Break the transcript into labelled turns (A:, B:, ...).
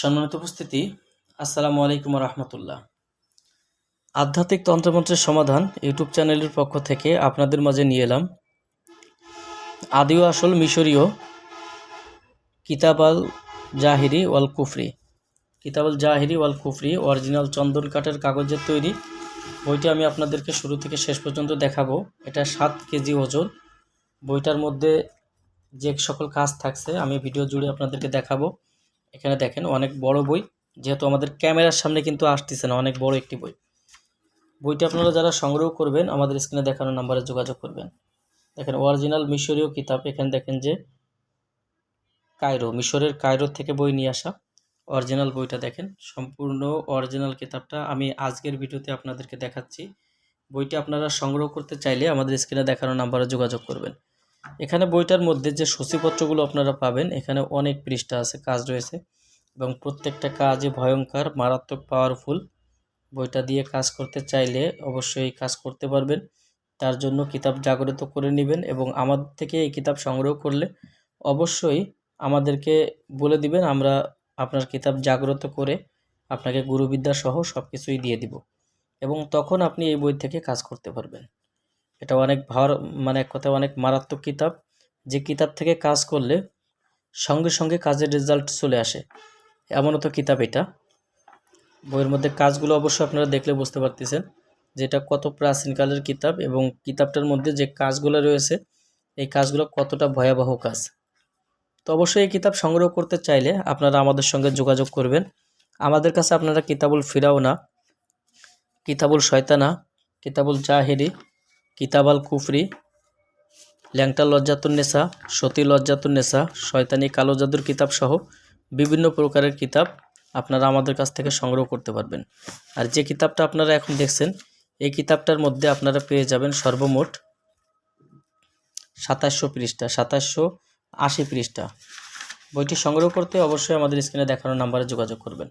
A: সম্মানিত উপস্থিতি, আসসালামু আলাইকুম রহমতুল্লাহ আধ্যাত্মিক তন্ত্রমন্ত্রের সমাধান ইউটিউব চ্যানেলের পক্ষ থেকে আপনাদের মাঝে নিয়ে এলাম। আদিও আসল মিশরীয় কিতাব আল জাহিরি ওয়াল কুফরি। কিতাব আল জাহিরি ওয়াল কুফরি অরিজিনাল চন্দন কাঠের কাগজের তৈরি। বইটি আমি আপনাদেরকে শুরু থেকে শেষ পর্যন্ত দেখাবো। এটা সাত কেজি ওজন। বইটার মধ্যে যে সকল কাজ থাকছে, আমি ভিডিও জুড়ে আপনাদেরকে দেখাবো। এখানে দেখেন অনেক বড় বই, যেহেতু আমাদের ক্যামেরার সামনে কিন্তু আসতেছে না, অনেক বড় একটি বই। বইটি আপনারা যারা সংগ্রহ করবেন, আমাদের স্ক্রিনে দেখানো নাম্বারে যোগাযোগ করবেন। দেখেন অরিজিনাল মিশরীয় কিতাব, এখানে দেখেন যে কায়রো, মিশরের কায়রো থেকে বই নিয়ে আসা অরিজিনাল বইটা দেখেন। সম্পূর্ণ অরিজিনাল কিতাবটা আমি আজকের ভিডিওতে আপনাদেরকে দেখাচ্ছি। বইটি আপনারা সংগ্রহ করতে চাইলে আমাদের স্ক্রিনে দেখানো নাম্বারে যোগাযোগ করবেন। এখানে বইটার মধ্যে যে সূচিপত্রগুলো আপনারা পাবেন, এখানে অনেক পৃষ্ঠা আছে, কাজ রয়েছে এবং প্রত্যেকটা কাজই ভয়ঙ্কর, মারাত্মক পাওয়ারফুল বইটা দিয়ে কাজ করতে চাইলে অবশ্যই কাজ করতে পারবেন। তার জন্য কিতাব জাগ্রত করে নেবেন এবং আমাদের থেকে এই কিতাব সংগ্রহ করলে অবশ্যই আমাদেরকে বলে দিবেন, আমরা আপনার কিতাব জাগ্রত করে আপনাকে গুরুবিদ্যা সহ সব কিছুই দিয়ে দিব এবং তখন আপনি এই বই থেকে কাজ করতে পারবেন। এটা অনেক ভার মানে এক কথায় অনেক মারাত্মক কিতাব। যে কিতাব থেকে কাজ করলে সঙ্গে সঙ্গে কাজের রেজাল্ট চলে আসে। এমনও তো কিতাব এটা। বইয়ের মধ্যে কাজগুলো অবশ্যই আপনারা দেখলে বুঝতে পারতেছেন যে এটা কত প্রাচীনকালের কিতাব এবং কিতাবটার মধ্যে যে কাজগুলো রয়েছে, এই কাজগুলো কতটা ভয়াবহ কাজ। তো অবশ্যই এই কিতাব সংগ্রহ করতে চাইলে আপনারা আমাদের সঙ্গে যোগাযোগ করবেন। আমাদের কাছে আপনারা কিতাবুল ফিরাওনা কিতাবুল শয়তানা, কিতাবুল জাহেরি কিতাব আল কুফরি, ল্যাংটা লজ্জাতুন্নেসা সতী লজ্জাতুন্নেসা শয়তানি কালো জাদুর কিতাব সহ বিভিন্ন প্রকারের কিতাব আপনারা আমাদের কাছ থেকে সংগ্রহ করতে পারবেন। আর যে কিতাবটা আপনারা এখন দেখছেন, এই কিতাবটার মধ্যে আপনারা পেয়ে যাবেন সর্বমোট সাতাশশো পৃষ্ঠা, সাতাশশো আশি পৃষ্ঠা। বইটি সংগ্রহ করতে অবশ্যই আমাদের স্ক্রিনে দেখানো নাম্বারে যোগাযোগ করবেন।